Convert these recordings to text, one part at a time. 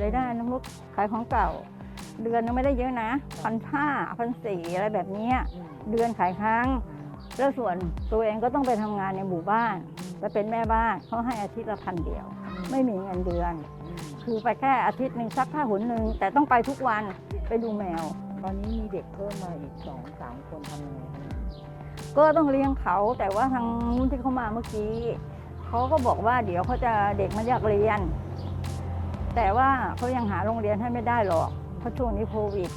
รายได้น้ำลุกขายของเก่า เดือนนึงไม่ได้เยอะนะพันห้าพันสี่อะไรแบบเนี้ยอืมเดือนขายครั้ง แล้วส่วนตัวเองก็ต้องไปทำงานในหมู่บ้านไปเป็นแม่บ้านเขาให้อาทิตย์ละพันเดียว ไม่มีเงินเดือนอืมคือไปแค่อาทิตย์หนึ่งซักผ้าหุนหนึ่งแต่ต้องไปทุกวันไปดูแมว ตอนนี้มีเด็กเพิ่มมาอีกสองสามคนทำยังไงคะก็ต้องเลี้ยงเขาแต่ว่าทางนู้นที่เขามาเมื่อกี้เขาก็บอกว่าเดี๋ยวเขาจะเด็กมันอยากเรียน แต่ว่าเขายังหาโรงเรียนให้ไม่ได้หรอก เพราะช่วงนี้โควิด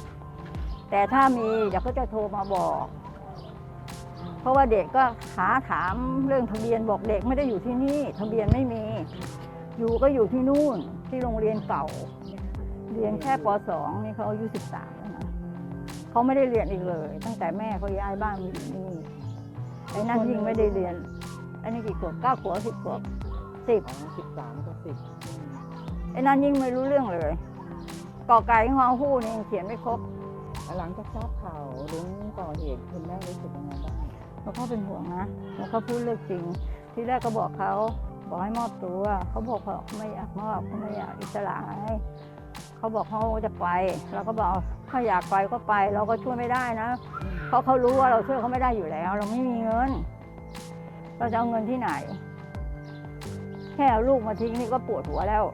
แต่ถ้ามีเดี๋ยวเขาจะโทรมาบอก เพราะว่าเด็กก็หาถามเรื่องทะเบียนบอกเด็กไม่ได้อยู่ที่นี่ทะเบียนไม่มี อยู่ก็อยู่ที่นู่นที่โรงเรียนเก่า เรียนแค่ป .2 นี่เขาอายุ 13แล้วนะเขาไม่ได้เรียนอีกเลย ตั้งแต่แม่เขาย้ายบ้านมาอยู่นี่ไอ้นั่นยิ่งไม่ได้เรียนอ้นี่กี่ขวบเก้าขวบสิบขวบสิบสิบสามกับสิบ ไอ้นั่นยิ่งไม่รู้เรื่องเลยกอไก่งอหู้นี่ยังเขียนไม่ครบ หลังจากทราบข่าวรุ้งก่อเหตุคุณแม่รู้สึกยังไงบ้างแล้วก็เป็นห่วงนะแล้วก็พูดเรื่องจริง ที่แรกก็บอกเขาบอกให้มอบตัว เขาบอกเขาไม่อยากมอบเขาไม่อยากอิสระไงเขาบอกเขาจะไปเราก็บอกถ้าอยากไปก็ไป เราก็ช่วยไม่ได้นะเพราะเขารู้ว่าเราช่วยเขาไม่ได้อยู่แล้ว เราไม่มีเงิน เราจะเอาเงินที่ไหน แค่เอาลูกมาทิ้งนี่ก็ปวดหัวแล้ว